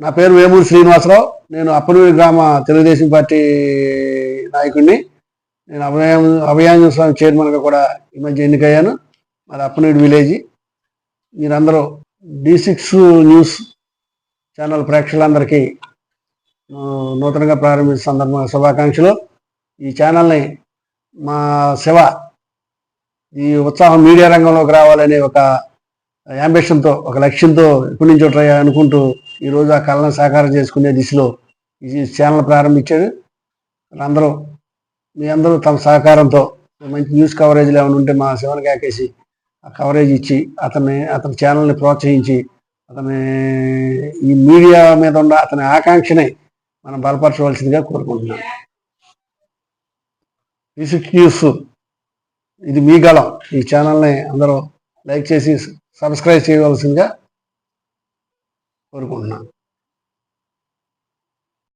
నా పేరు వేమూరి శ్రీనివాసరావు. నేను అప్పనూరి గ్రామ తెలుగుదేశం పార్టీ నాయకుడిని. నేను అభయం అభయాంజన స్వామి చైర్మన్గా కూడా ఈ మధ్య ఎన్నికయ్యాను. మరి అప్పనూరి విలేజ్. మీరందరూ డి సిక్స్ న్యూస్ ఛానల్ ప్రేక్షకులందరికీ నూతనంగా ప్రారంభించిన సందర్భంగా శుభాకాంక్షలు. ఈ ఛానల్ని మా శివ ఈ ఉత్సాహం మీడియా రంగంలోకి రావాలనే ఒక యాంబిషన్తో ఒక లక్ష్యంతో ఇప్పటి నుంచో ట్రై అనుకుంటూ ఈరోజు ఆ కళను సాకారం చేసుకునే దిశలో ఈ ఛానల్ ప్రారంభించాడు. అందరూ మీ అందరూ తమ సహకారంతో మంచి న్యూస్ కవరేజ్లు ఏమైనా ఉంటే మా శివన్ కాకేసి ఆ కవరేజ్ ఇచ్చి అతన్ని అతని ఛానల్ని ప్రోత్సహించి అతని ఈ మీడియా మీద ఉన్న అతని ఆకాంక్షని మనం బలపరచవలసిందిగా కోరుకుంటున్నాం. ఈ న్యూస్ ఇది మీ గళం. ఈ ఛానల్ని అందరూ లైక్ చేసి సబ్స్క్రైబ్ చేయవలసిందిగా కోరుకుంటున్నాను